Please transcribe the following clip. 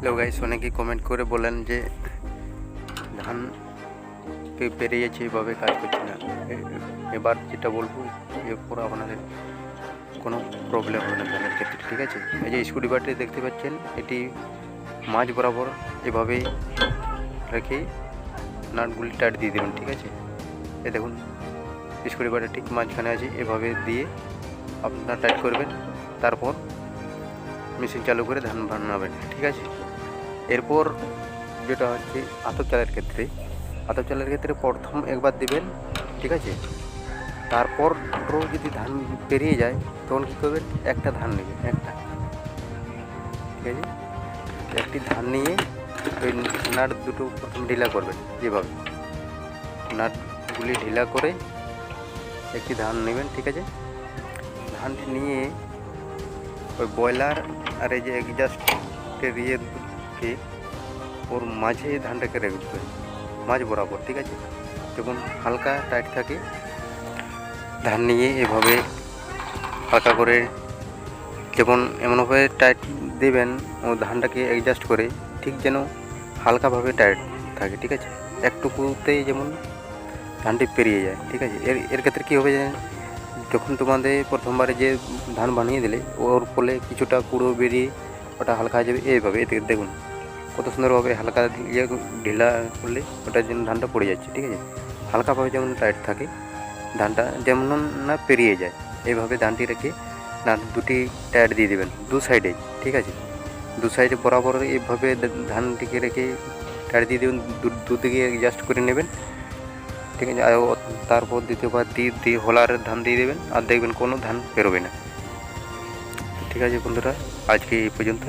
Hello guys, অনেকেই comment করে বলেন যে ধান পেরিয়েছে, এভাবে কাজ করছে না। এবার যেটা বলব এরপর আপনাদের কোনো প্রবলেম হবে না ধানের ক্ষেত্রে, ঠিক আছে? এই যে স্কুটি বাটি দেখতে পাচ্ছেন, এটি মাঝ বরাবর এভাবেই রেখে নাটগুলি টাইট দিয়ে দেবেন, ঠিক আছে? এ দেখুন স্কুটিবারটা ঠিক মাঝখানে আছে, এভাবে দিয়ে আপনারা টাইট করবেন, তারপর মেশিন চালু করে ধান বানাবেন, ঠিক আছে? এরপর যেটা হচ্ছে আতপ চালের ক্ষেত্রে, আতপ চালের ক্ষেত্রে প্রথম একবার দিবেন, ঠিক আছে? তারপর পুরো যদি ধান পেরিয়ে যায়, তখন কী করবেন? একটা ধান নেবেন, একটা, ঠিক আছে? একটি ধান নিয়ে ওই নাট দুটো প্রথম ঢিলা করবেন, যেভাবে। নাটগুলি ঢিলা করে একটি ধান নেবেন, ঠিক আছে? ধানটি নিয়ে ওই ব্রয়লার আর এই যে এক্সাস্টের ইয়েকে ওর মাঝে ধানটাকে রাখবেন মাঝ বরাবর, ঠিক আছে? যখন হালকা টাইট থাকে, ধান নিয়ে এভাবে হালকা করে যেমন এমনভাবে টাইট দেবেন, ও ধানটাকে অ্যাডজাস্ট করে ঠিক যেন হালকাভাবে টাইট থাকে, ঠিক আছে? একটুকুতেই যেমন ধানটি পেরিয়ে যায়, ঠিক আছে? এর এর ক্ষেত্রে কী হবে যখন তোমাদের প্রথমবারে যে ধান বানিয়ে দিলে, ওর ফলে কিছুটা কুড়ো বেরিয়ে ওটা হালকা হয়ে যাবে, এইভাবে দেখুন। কত সুন্দরভাবে হালকা ইয়ে ঢিলা করলে ওটার জন্য ধানটা পড়ে যাচ্ছে, ঠিক আছে? হালকাভাবে যেমন টাইট থাকে, ধানটা যেমন না পেরিয়ে যায়, এইভাবে ধানটি রেখে না, দুটি টায়ার দিয়ে দেবেন, দু সাইডে ঠিক আছে? দু সাইডে বরাবর এইভাবে ধানটিকে রেখে টায়ার দিয়ে দেবেন দুদিকে অ্যাডজাস্ট করে নেবেন, ঠিক আছে? আর তারপর দ্বিতীয়বার দিয়ে দিয়ে হোলার ধান দিয়ে দেবেন, আর দেখবেন কোনো ধান বেরোবে না। ঠিক আছে বন্ধুরা, আজকে এই পর্যন্ত